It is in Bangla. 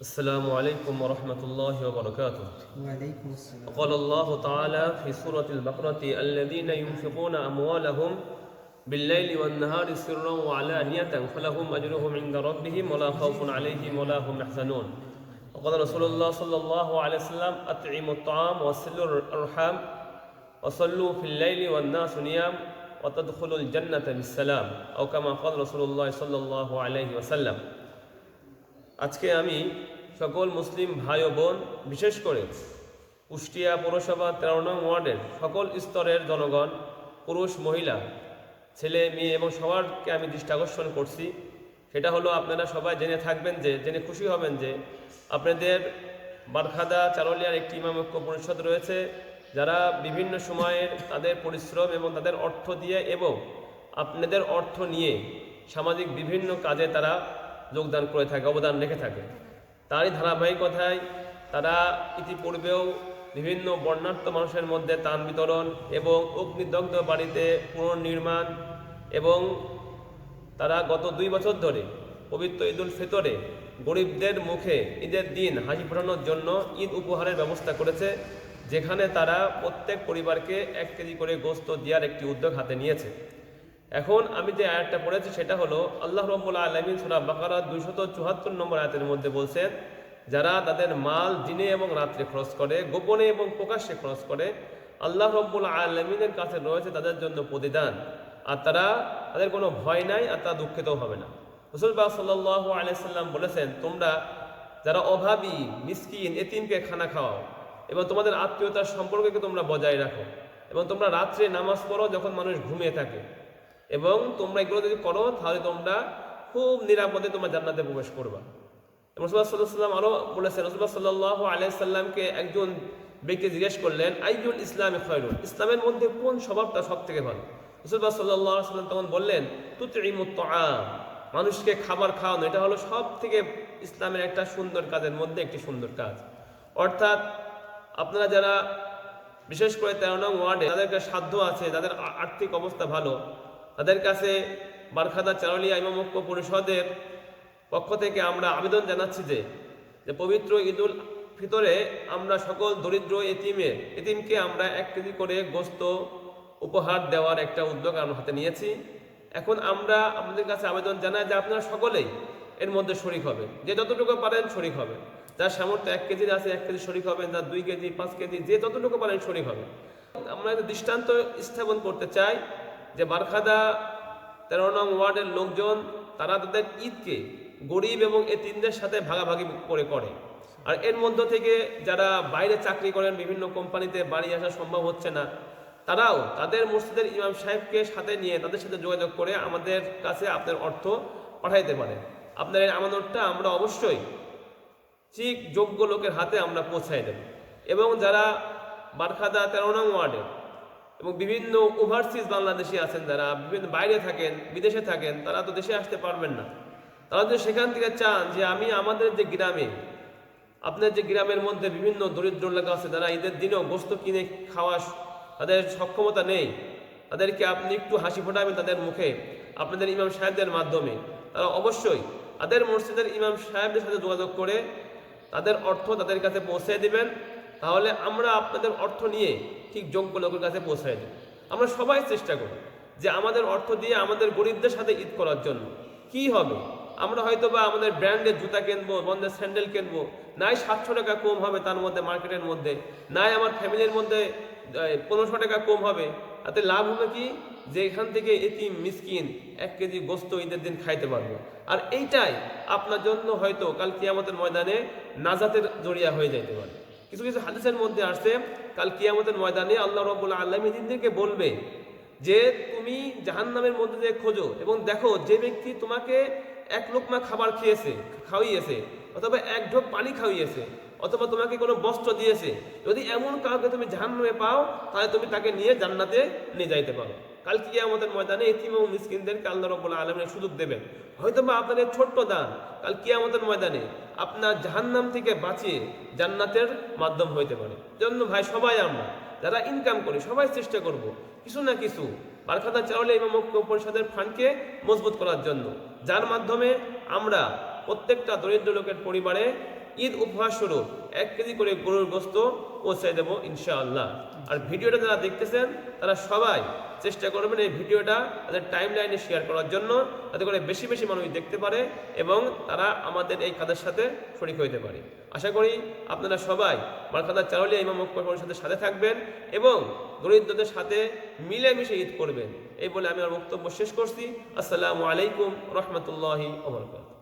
السلام عليكم ورحمة الله وبركاته. وعليكم السلام. وقال الله تعالى في سورة البقرة الذين ينفقون أموالهم بالليل والنهار سرا وعلانية فلهم أجرهم عند ربهم ولا خوف عليهم ولا هم يحزنون. وقال رسول الله صلى الله عليه وسلم أطعموا الطعام وصلوا الأرحام وصلوا في الليل والناس نيام وتدخلوا الجنة بالسلام أو كما قال رسول الله صلى الله عليه وسلم. আজকে আমি সকল মুসলিম ভাই ও বোন, বিশেষ করে কুষ্টিয়া পৌরসভা তেরো নং ওয়ার্ডের সকল স্তরের জনগণ, পুরুষ, মহিলা, ছেলে, মেয়ে এবং সবারকে আমি দৃষ্টি আকর্ষণ করছি। সেটা হলো আপনারা সবাই জেনে থাকবেন যে, জেনে খুশি হবেন যে আপনাদের বারখাদা চারলিয়ার একটি ইমামক্য পরিষদ রয়েছে, যারা বিভিন্ন সময়ের তাদের পরিশ্রম এবং তাদের অর্থ দিয়ে এবং আপনাদের অর্থ নিয়ে সামাজিক বিভিন্ন কাজে তারা যোগদান করে থাকে, অবদান রেখে থাকে। তারই ধারাবাহিকতায় তারা ইতিপূর্বেও বিভিন্ন বর্ণাঢ্য মানুষের মধ্যে তান বিতরণ এবং অগ্নিদগ্ধ বাড়িতে পুনর্নির্মাণ এবং তারা গত দুই বছর ধরে পবিত্র ঈদুল ফিতরে গরিবদের মুখে ঈদের দিন হাসি ফোটানোর জন্য ঈদ উপহারের ব্যবস্থা করেছে, যেখানে তারা প্রত্যেক পরিবারকে এক কেজি করে গোস্ত দেওয়ার একটি উদ্যোগ হাতে নিয়েছে। এখন আমি যে আয়াতটা পড়েছি, সেটা হলো আল্লাহ রব্বুল আলমিন সুরা বাকারা দুইশত চুয়াত্তর নম্বর আয়াতের মধ্যে বলছেন, যারা তাদের মাল দিনে এবং রাত্রে খরচ করে, গোপনে এবং প্রকাশ্যে খরচ করে, আল্লাহ রব্বুল আলমিনের কাছে রয়েছে তাদের জন্য প্রতিদান। আর তারা তাদের কোনো ভয় নাই, আর তারা দুঃখিতও হবে না। রসুলবাহ সাল্লাহ আলাইসাল্লাম বলেছেন, তোমরা যারা অভাবী, মিসকিন, এতিমকে খানা খাওয়াও এবং তোমাদের আত্মীয়তার সম্পর্ককে তোমরা বজায় রাখো এবং তোমরা রাত্রে নামাজ পড়ো যখন মানুষ ঘুমিয়ে থাকে। এবং তোমরা এগুলো যদি করো, তাহলে তোমরা খুব নিরাপদে তোমরা জান্নাতে প্রবেশ করবা। রসুল্লাহ সাল্লাহ সাল্লাম আরও বলেছেন রসুল্লাহ সাল্লাহ আলাইসাল্লামকে একজন ব্যক্তি জিজ্ঞেস করলেন আইজুল ইসলামে খয়রুল ইসলামের মধ্যে কোন স্বভাবটা সব থেকে ভালো রসুল্লাহ সাল্লাহ সাল্লাম তখন বললেন তুতিমুত মানুষকে খাবার খাওয়ানো, এটা হলো সব থেকে ইসলামের একটা সুন্দর কাজের মধ্যে একটি সুন্দর কাজ। অর্থাৎ আপনারা যারা, বিশেষ করে তেরো নং ওয়ার্ডে যাদের কাছে সাধ্য আছে, যাদের আর্থিক অবস্থা ভালো তাদের কাছে বারখাদা চারলিয়া ইমামক্য পরিষদের পক্ষ থেকে আমরা আবেদন জানাচ্ছি যে যে পবিত্র ঈদুল ফিতরে আমরা সকল দরিদ্র এতিমের এতিমকে আমরা এক কেজি করে গোস্ত উপহার দেওয়ার একটা উদ্যোগ আমরা হাতে নিয়েছি। এখন আমরা আমাদের কাছে আবেদন জানাই যে আপনারা সকলেই এর মধ্যে শরিক হবে যে যতটুকু পারেন শরিক হবে যার সামর্থ্য এক কেজির আছে, এক কেজি শরিক হবেন। যার দুই কেজি, পাঁচ কেজি, যে যতটুকু পারেন শরিক হবে আমরা একটা দৃষ্টান্ত স্থাপন করতে চাই যে বারখাদা তেরো নং ওয়ার্ডের লোকজন, তারা তাদের ঈদকে গরিব এবং এতিমদের সাথে ভাগাভাগি করে করে। আর এর মধ্য থেকে যারা বাইরে চাকরি করেন, বিভিন্ন কোম্পানিতে বাড়ি আসা সম্ভব হচ্ছে না, তারাও তাদের মসজিদের ইমাম সাহেবকে সাথে নিয়ে তাদের সাথে যোগাযোগ করে আমাদের কাছে আপনার অর্থ পাঠাইতে পারেন। আপনার এই আমানতটা আমরা অবশ্যই ঠিক যোগ্য লোকের হাতে আমরা পৌঁছাই দেব। এবং যারা বারখাদা তেরো নং ওয়ার্ডের এবং বিভিন্ন ওভারসিজ বাংলাদেশি আছেন যারা, বিভিন্ন বাইরে থাকেন, বিদেশে থাকেন, তারা তো দেশে আসতে পারবেন না। তারা যদি সেখান থেকে চান যে আমি আমাদের যে গ্রামে, আপনার যে গ্রামের মধ্যে বিভিন্ন দরিদ্র এলাকা আছে, যারা ঈদের দিনেও গোস্ত কিনে খাওয়া তাদের সক্ষমতা নেই, তাদেরকে আপনি একটু হাসি ফোটাবেন তাদের মুখে, আপনাদের ইমাম সাহেবদের মাধ্যমে, তারা অবশ্যই তাদের মসজিদের ইমাম সাহেবদের সাথে যোগাযোগ করে তাদের অর্থ তাদের কাছে পৌঁছে দিবেন। তাহলে আমরা আপনাদের অর্থ নিয়ে ঠিক যোগ্য লোকের কাছে পৌঁছায় দেব। আমরা সবাই চেষ্টা করি যে আমাদের অর্থ দিয়ে আমাদের গরিবদের সাথে ঈদ করার জন্য। কি হবে? আমরা হয়তো বা আমাদের ব্র্যান্ডের জুতা কিনবো বন্ধের স্যান্ডেল কিনবো। নাই সাতশো টাকা কম হবে তার মধ্যে মার্কেটের মধ্যে। নাই আমার ফ্যামিলির মধ্যে পনেরোশো টাকা কম হবে। তাতে লাভ হবে কি? যে এখান থেকে এতিম, মিসকিন এক কেজি গোস্ত ঈদের দিন খাইতে পারব। আর এইটাই আপনার জন্য হয়তো কাল কিয়ামতের ময়দানে নাজাতের জড়িয়া হয়ে যাইতে পারে। কিছু কিছু হাদিসের মধ্যে আসছে, কাল কিয়ামতের ময়দানে আল্লাহ রবুল আল্লাহ দিনদেরকে বলবে যে, তুমি জাহান নামের মধ্যে দিয়ে খোঁজো এবং দেখো যে ব্যক্তি তোমাকে এক লোকমা খাবার খেয়েছে খাওয়াইয়েছে অথবা এক ঢোক পানি খাওয়িয়েছে অথবা তোমাকে কোনো বস্ত্র দিয়েছে। যদি এমন কাউকে তুমি জাহান্নামে পাও, তাহলে তুমি তাকে নিয়ে জান্নাতে নিয়ে যাইতে পারো। কাল কি আমাদের ময়দানে এতিম এবং মিসকিনদেরকে আল্লাহ রব্বুল আলমের সুযোগ দেবেন। হয়তো বা আপনার ছোট্ট দান কাল কি আমাদের ময়দানে আপনার জাহান্নাম থেকে বাঁচিয়ে জান্নাতের মাধ্যম হইতে পারে। জন্য ভাই, সবাই আমরা, যারা ইনকাম করি, সবাই চেষ্টা করব কিছু না কিছু বারখাতা চাউলে এবং ঐক্য পরিষদের ফান্ডকে মজবুত করার জন্য। যার মাধ্যমে আমরা প্রত্যেকটা দরিদ্র লোকের পরিবারে ঈদ উপহার স্বরূপ এক কেজি করে গরুর গোস্ত পৌঁছে দেবো ইনশাআল্লাহ। আর ভিডিওটা যারা দেখতেছেন, তারা সবাই চেষ্টা করবেন এই ভিডিওটা তাদের টাইম লাইনে শেয়ার করার জন্য, যাতে করে বেশি বেশি মানুষ দেখতে পারে এবং তারা আমাদের এই কাজের সাথে শরিক হইতে পারে। আশা করি আপনারা সবাই মার্কাদা চারলিয়া ইমাম মক্কর সাথে সাথে থাকবেন এবং দরিদ্রদের সাথে মিলেমিশে ঈদ করবেন। এই বলে আমি আমার বক্তব্য শেষ করছি। আসসালামু আলাইকুম রহমতুল্লাহি ওবরাকাতুহু